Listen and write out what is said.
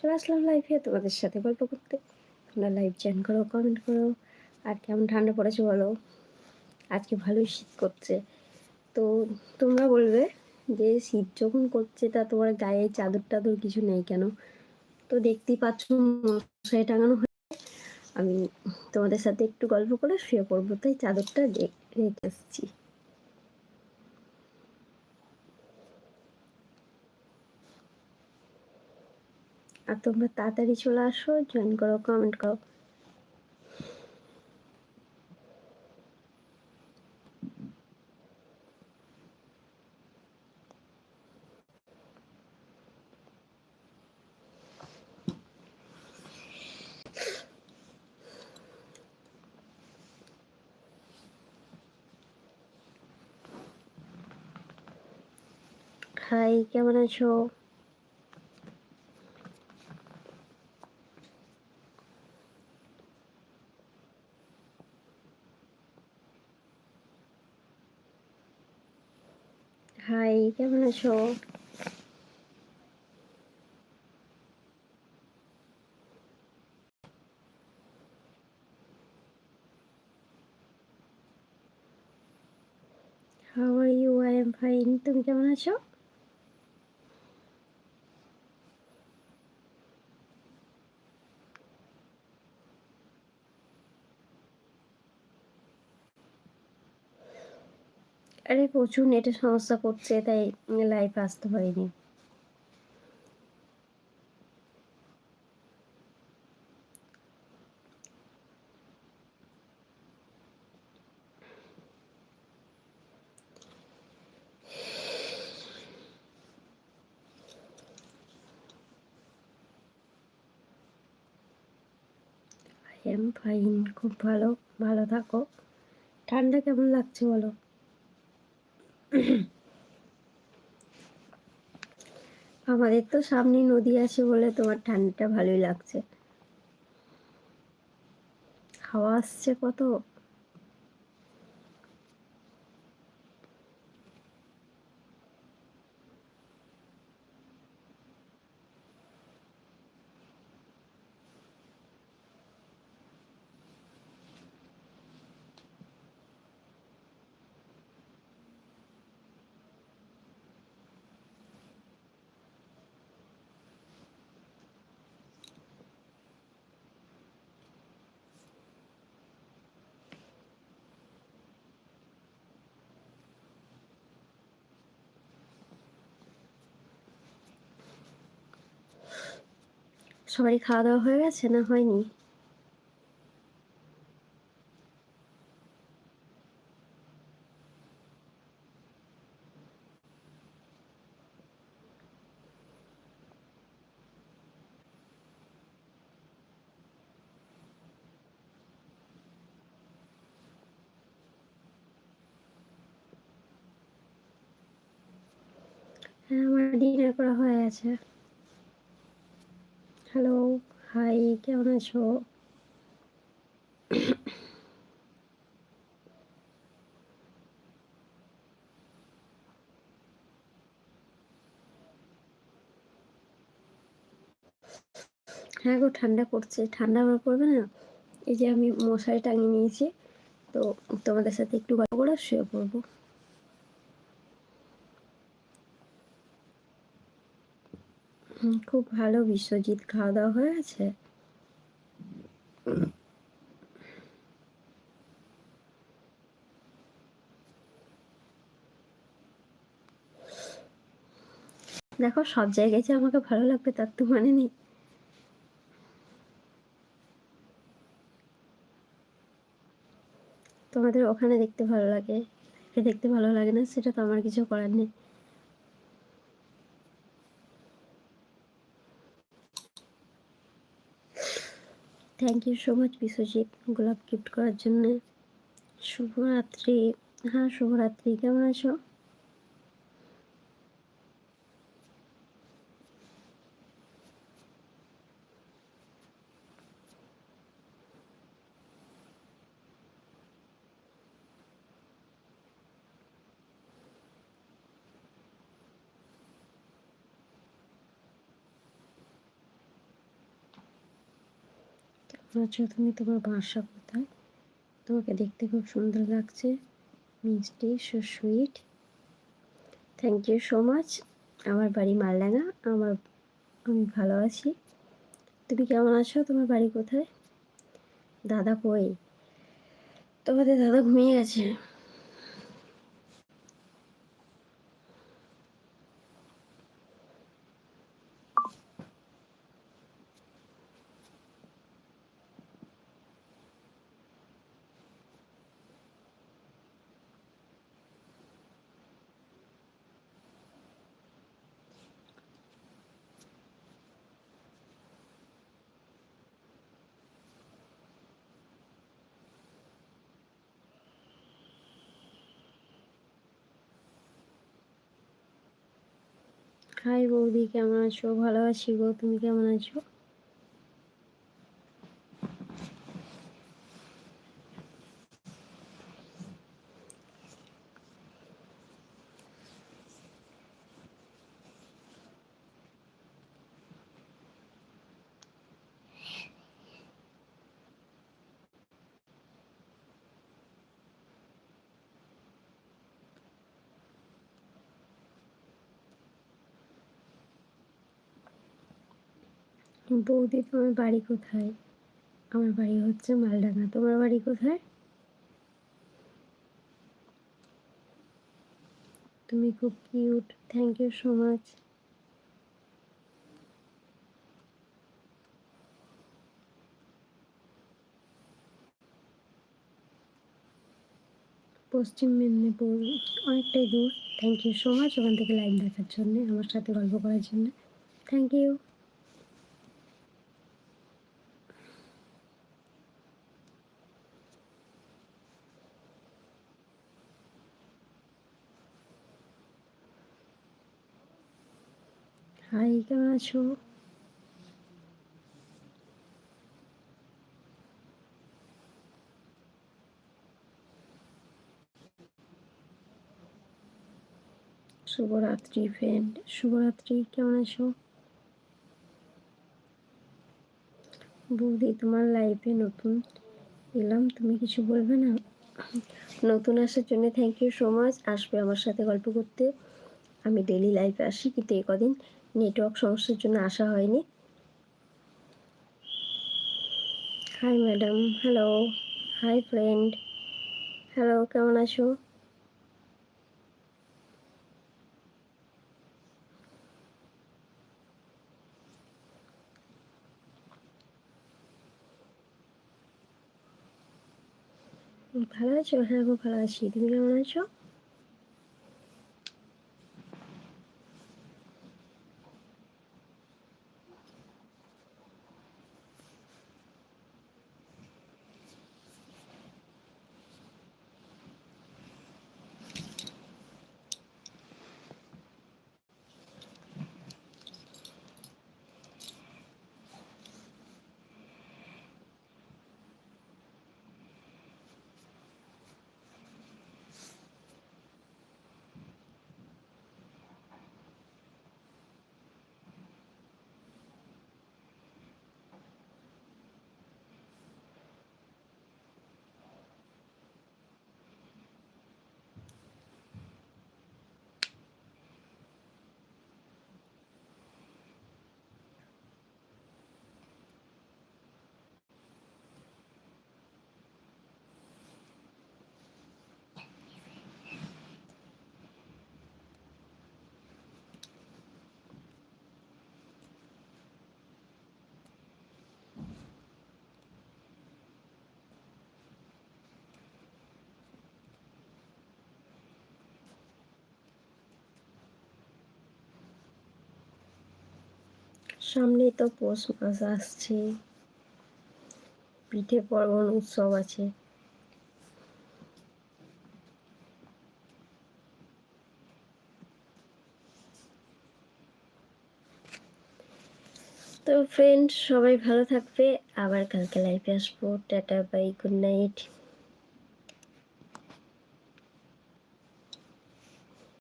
চলে আসলাম লাইফে তোমাদের সাথে গল্প করতে। তোমরা লাইভ জয়েন করো কমেন্ট করো, আর কেমন ঠান্ডা পড়েছে বলো? আজকে ভালোই শীত করছে। তো তোমরা বলবে যে শীত যখন করছে তা তোমার গায়ে চাদর টাদর কিছু নেই কেন? তো দেখতেই পাচ্ছ মশাই টাঙানো হয়ে আমি তোমাদের সাথে একটু গল্প করে শুয়ে পড়ব, তাই চাদরটা রেখে আসছি। আর তোমরা তাড়াতাড়ি চলে আসো জয়েন করো কমেন্ট করো। হাই কেমন আছো হাই কেমন আছো how are you I am fine তুমি কেমন আছো আরে প্রচুর নেটের সমস্যা করছে, তাই লাইভ আসতে ফাইন খুব ভালো ভালো থাকো। ঠান্ডা কেমন লাগছে বলো? আমাদের তো সামনে নদী আছে বলে তোমার ঠান্ডাটা ভালোই লাগছে। হাওয়া আসছে কত? সবারই খাওয়া দাওয়া হয়ে গেছে না হয়নি? হ্যাঁ আমার ডিনার করা হয়ে গেছে। হ্যালো, হাই, কেমন আছো? হ্যাঁ গো, ঠান্ডা পড়ছে। ঠান্ডা আমার পড়বে না? এই যে আমি মশারি টাঙিয়ে নিয়েছি, তো তোমাদের সাথে একটু গল্প করে শুয়ে পড়ব। খুব ভালো বিশ্বজিৎ খাওয়া দাওয়া হয়ে গেছে? দেখো, সব জায়গায় যে আমাকে ভালো লাগবে, তার তো মানে নেই। তোমাদের ওখানে দেখতে ভালো লাগে? দেখতে ভালো লাগে না? সেটা তো আমার কিছু করার নেই। Thank you so much Biswajit গোলাপ গিফট করার জন্য। শুভরাত্রি। হ্যাঁ শুভরাত্রি। কেমন আছো? আচ্ছা তুমি তোমার বাসা কোথায়? তোমাকে দেখতে খুব সুন্দর লাগছে। মিষ্টি so sweet thank you so much আমার বাড়ি মালডাঙ্গা। আমার, আমি ভালো আছি। তুমি কেমন আছো? তোমার বাড়ি কোথায়? দাদা কই? তোমাদের দাদা ঘুমিয়ে গেছে। হাই বৌদি কেমন আছো? ভালো আছি গো তুমি কেমন আছো? বৌদি, তোমার বাড়ি কোথায়? আমার বাড়ি হচ্ছে মালডাঙ্গা। তোমার বাড়ি কোথায়? তুমি খুব cute. Thank you so much Paschim Medinipur অনেকটাই দূর। থ্যাংক ইউ সো মাচ ওখান থেকে লাইভ দেখার জন্য, আমার সাথে গল্প করার জন্য। থ্যাংক ইউ হাই কেমন আছো শুভরাত্রি ফ্রেন্ড শুভরাত্রি কেমন আছো বৌদি তোমার লাইফে নতুন এলাম তুমি কিছু বলবে না নতুন আসার জন্য থ্যাংক ইউ সো মাচ। আসবে আমার সাথে গল্প করতে। আমি ডেলি লাইফে আসি, কিন্তু এ কদিন নেটওয়ার্ক সমস্যার জন্য আসা হয়নি। Hi madam hello hi friend hello কেমন আছো? ভালো আছো? হ্যাঁ খুব ভালো আছি। তুমি কেমন আছো? সামনেই তো পৌষ মাস আসছে। পিঠে পার্বণ উৎসব আছে। তো ফ্রেন্ড সবাই ভালো থাকবে। আবার কালকে লাইফে আসব। Tata bye good night